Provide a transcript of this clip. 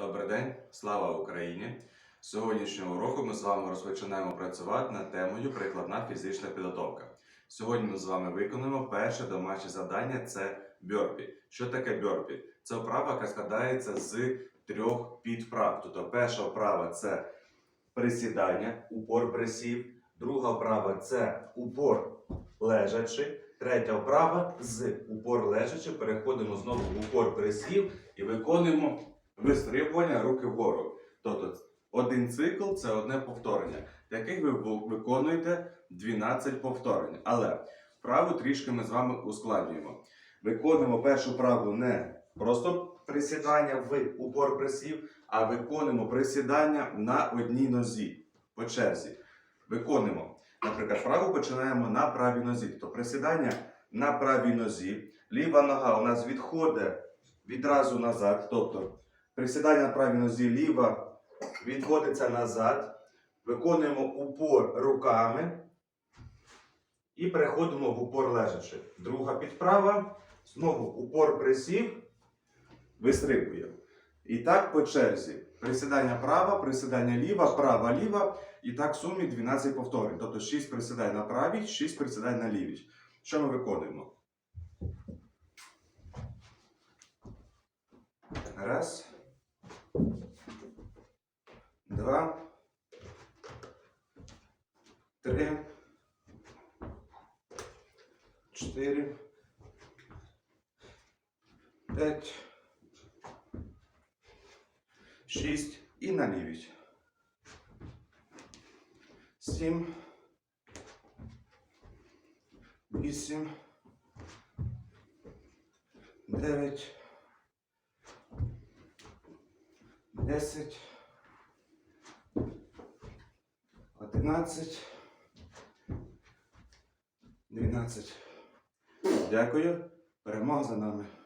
Добрий день, слава Україні! З сьогоднішнього уроку ми з вами розпочинаємо працювати над темою прикладна фізична підготовка. Сьогодні ми з вами виконуємо перше домашнє завдання це бьорпі. Що таке бьорпі? Це вправа, яка складається з трьох підвправ. Тобто перша вправа це присідання, упор присів, друга вправа це упор лежачи, третя вправа з упор лежачи. Переходимо знову в упор присів і виконуємо вистрибування руки вгору. Тобто один цикл це одне повторення, яких ви виконуєте 12 повторень. Але вправу трішки ми з вами ускладнюємо. Виконуємо першу вправу не просто присідання в упор присів, а виконуємо присідання на одній нозі по черзі. Виконуємо. Наприклад, вправу починаємо на правій нозі. Тобто присідання на правій нозі. Ліва нога у нас відходить відразу назад. Тобто присідання на правій нозі ліва відводиться назад. Виконуємо упор руками і переходимо в упор лежачи. Друга підправа. Знову упор присів, вистрибуємо. І так по черзі. Присідання права, присідання ліва, права, ліва. І так в сумі 12 повторень. Тобто 6 присідань на правій, 6 присідань на лівій. Що ми виконуємо? Раз. Два. Три. Чотири. П'ять. Шість. І на лівій. Сім. Вісім. Дев'ять. Десять. Одинадцять. Дванадцять. Дякую. Перемога за нами.